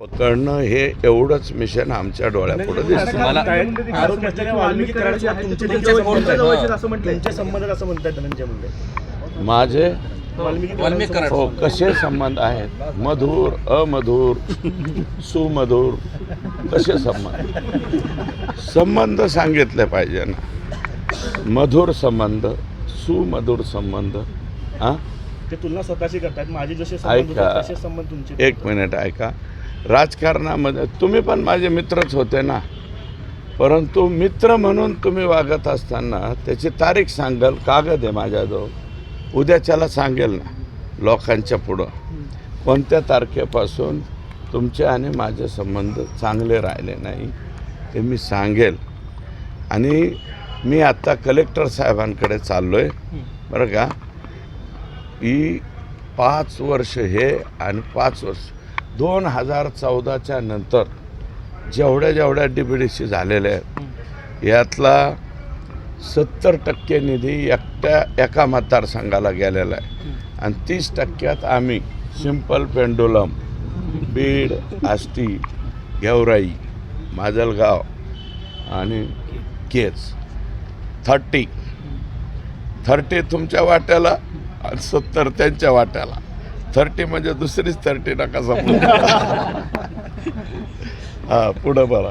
पकडणं हे एवढंच मिशन आमच्या डोळ्यापुढे दिसतं. माझे वाल्मिकी वाल्मिकी कराड हो कसे संबंध आहेत? मधुर अमधुर सुमधुर कसे संबंध? संबंध सांगितले पाहिजे ना. मधुर संबंध सुमधुर संबंध हां ते तुलना स्वतःशी करतात माझे जसे संबंध ऐका. होते, तसे संबंध तुमचे. एक मिनिट ऐका. राजकारणामध्ये. तुम्ही पण माझे मित्रच होते ना. परंतु मित्र म्हणून तुम्ही वागत असताना त्याची तारीख सांगाल कागद आहे माझ्याजवळ. उद्याच्याला सांगेल ना लोकांच्या पुढं. कोणत्या तारखेपासून तुमचे आणि माझे संबंध चांगले राहिले नाही ते मी सांगेल. आणि मी आत्ता कलेक्टर साहेबांकडे चाललो आहे बरं का? ही पाच वर्ष हे आणि पाच वर्ष. दोन हजार चौदाच्या नंतर जेवढ्या जेवढ्या डी बी डी सी झालेल्या आहेत यातला सत्तर टक्के निधी एकट्या एका मतदारसंघाला गेलेला आहे. आणि तीस टक्क्यात आम्ही सिंपल पेंडुलम बीड आष्टी गेवराई माजलगाव आणि केच थर्टी. थर्टी तुमच्या वाट्याला आणि सत्तर त्यांच्या वाट्याला. थर्टी म्हणजे दुसरीच थर्टी नका समजू हा पुढं बघा.